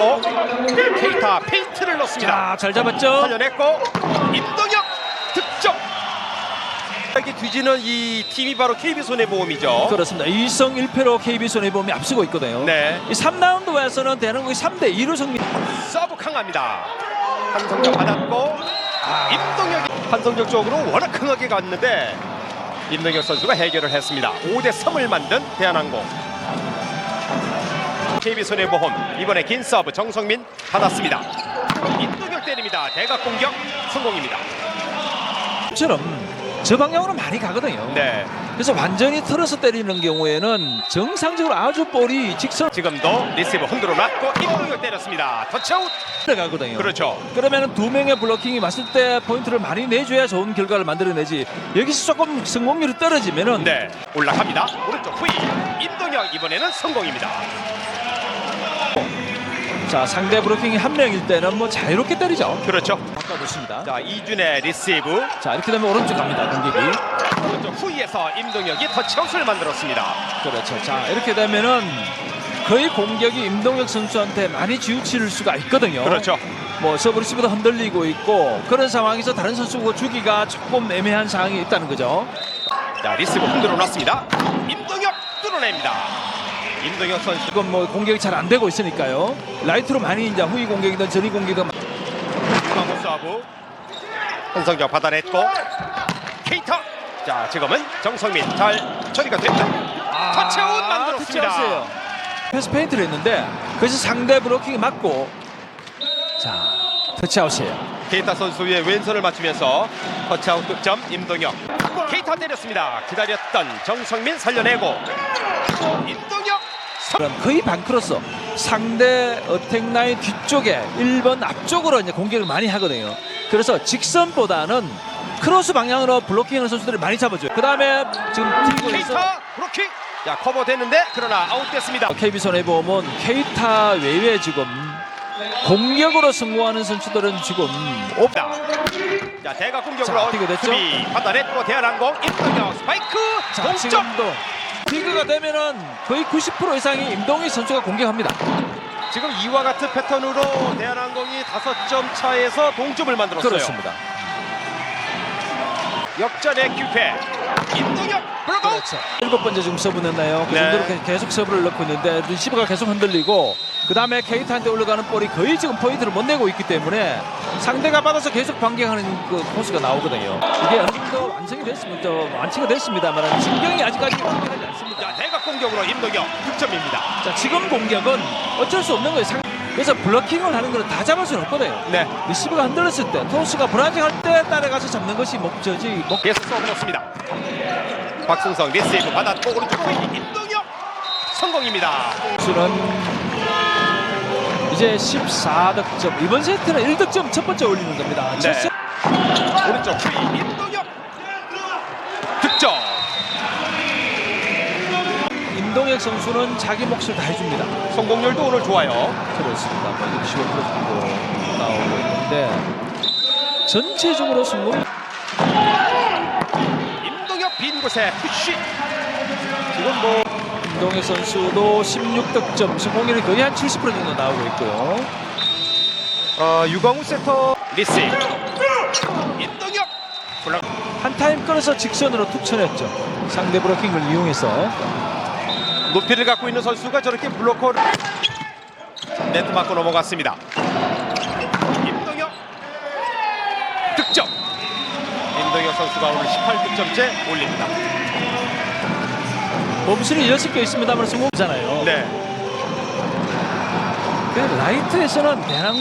받았고 케이타 페인트를 넣습니다. 자, 잘 잡았죠? 살려냈고 임동혁 득점. 여기 뒤지는 이 팀이 바로 KB 손해보험이죠. 그렇습니다. 2성 1패로 KB 손해보험이 앞서고 있거든요. 네, 이 3라운드에서는 대한민국이 3대 2로 승리. 서브 강합니다. 한성적 받았고 임동혁이 한성적 쪽으로 워낙 강하게 갔는데 임동혁 선수가 해결을 했습니다. 5대 3을 만든 대한항공. KB 손해보험 이번에 긴 서브 정성민 받았습니다. 임동혁 때립니다. 대각 공격 성공입니다. 처럼 저 방향으로 많이 가거든요. 네, 그래서 완전히 틀어서 때리는 경우에는 정상적으로 아주 볼이 직선 지금도 리시브 흔들어 놨고 임동혁 때렸습니다. 터치아웃. 들어가거든요. 그렇죠. 그러면 두 명의 블로킹이 맞을 때 포인트를 많이 내줘야 좋은 결과를 만들어내지 여기서 조금 성공률이 떨어지면은 네, 올라갑니다. 오른쪽 후위 임동혁 이번에는 성공입니다. 자 상대 블로킹이 한 명일 때는 뭐 자유롭게 때리죠. 그렇죠. 바꿔놓습니다. 자 이준의 리시브 자 이렇게 되면 오른쪽 갑니다 공격이. 오른쪽 후위에서 임동혁이 터치아웃을 만들었습니다. 그렇죠. 자 이렇게 되면은 거의 공격이 임동혁 선수한테 많이 지우칠 수가 있거든요. 그렇죠. 뭐 서브리시브도 흔들리고 있고 그런 상황에서 다른 선수고 주기가 조금 애매한 상황이 있다는 거죠. 자 리시브 흔들어 놨습니다. 임동혁 뚫어냅니다. 임동혁 선수 지금 뭐 공격이 잘 안 되고 있으니까요. 라이트로 많이 이제 후위 공격이든 전위 공격이든 중앙호 서브 한성경 받아냈고 케이터 자 지금은 정성민 잘 처리가 됐다. 터치아웃 만들었습니다. 패스 페인트를 했는데 그래서 상대 브로킹이 맞고 자 터치아웃이에요. 케이타 선수의 왼손을 맞추면서 터치아웃 득점 임동혁 케이타 때렸습니다. 기다렸던 정성민 살려내고 임동혁 거의 반크로스 상대 어택 라인 뒤쪽에 1번 앞쪽으로 이제 공격을 많이 하거든요. 그래서 직선보다는 크로스 방향으로 블로킹하는 선수들을 많이 잡아줘요. 그 다음에 지금 케이타 브로킹 자 커버 됐는데 그러나 아웃됐습니다. KB 손해보험은 케이타 외에 지금 공격으로 성공하는 선수들은 지금 옵 자, 자 대각 공격으로 자, 뛰게 됐죠? 수비 받아냈고 대한항공 임동혁 스파이크 자, 동점 지금도 비그가 되면은 거의 90% 이상이 임동희 선수가 공격합니다. 지금 이와 같은 패턴으로 대한항공이 다섯 점 차에서 동점을 만들었어요. 그렇습니다. 역전의 기회 임동혁 블록아웃 그렇죠. 일곱 번째 지금 서브 넣나요? 그 네. 정도로 계- 계속 서브를 넣고 있는데 리시브가 계속 흔들리고 그 다음에 케이타한테 올라가는 볼이 거의 지금 포인트를 못 내고 있기 때문에 상대가 받아서 계속 반격하는 그 코스가 나오거든요. 이게 어느 정도 완성이 됐습니다. 저 완치가 됐습니다만 진경이 아직까지 완벽하지 않습니다. 자 대각 공격으로 임동혁 득점입니다. 자 지금 공격은 어쩔 수 없는 거예요. 상- 그래서 블러킹을 하는 거는 다 잡을 수는 없거든요. 네 리시브가 흔들렸을 때 토스가 브라질 할때 따라가서 잡는 것이 목적이 목 계속 쏘아넣습니다. 박승성 리시브 받았고 오른쪽 임동혁 성공입니다. 수는 이제 14득점 이번 세트는 1득점 첫 번째 올리는 겁니다. 네. 오른쪽 임동혁 득점. 임동혁 선수는 자기 몫을 다 해줍니다. 성공률도 오늘 좋아요. 그렇습니다. 뭐 65% 정도 나오고 있는데 전체적으로 성공 임동혁 빈 곳에 푸시. 지금 뭐 임동혁 선수도 16득점 성공률이 거의 한 70% 정도 나오고 있고요. 어, 유광우 세터 리시브 임동혁 블락 한 타임 끌어서 직선으로 툭 쳐냈죠. 상대 브로킹을 이용해서 높이를 갖고 있는 선수가 저렇게 블로커를 네트 맞고 넘어갔습니다. 임동혁 득점. 임동혁 선수가 오늘 18득점째 올립니다. 범실이 6개 있습니다만 성공잖아요. 네. 그 라이트에서는 대한항공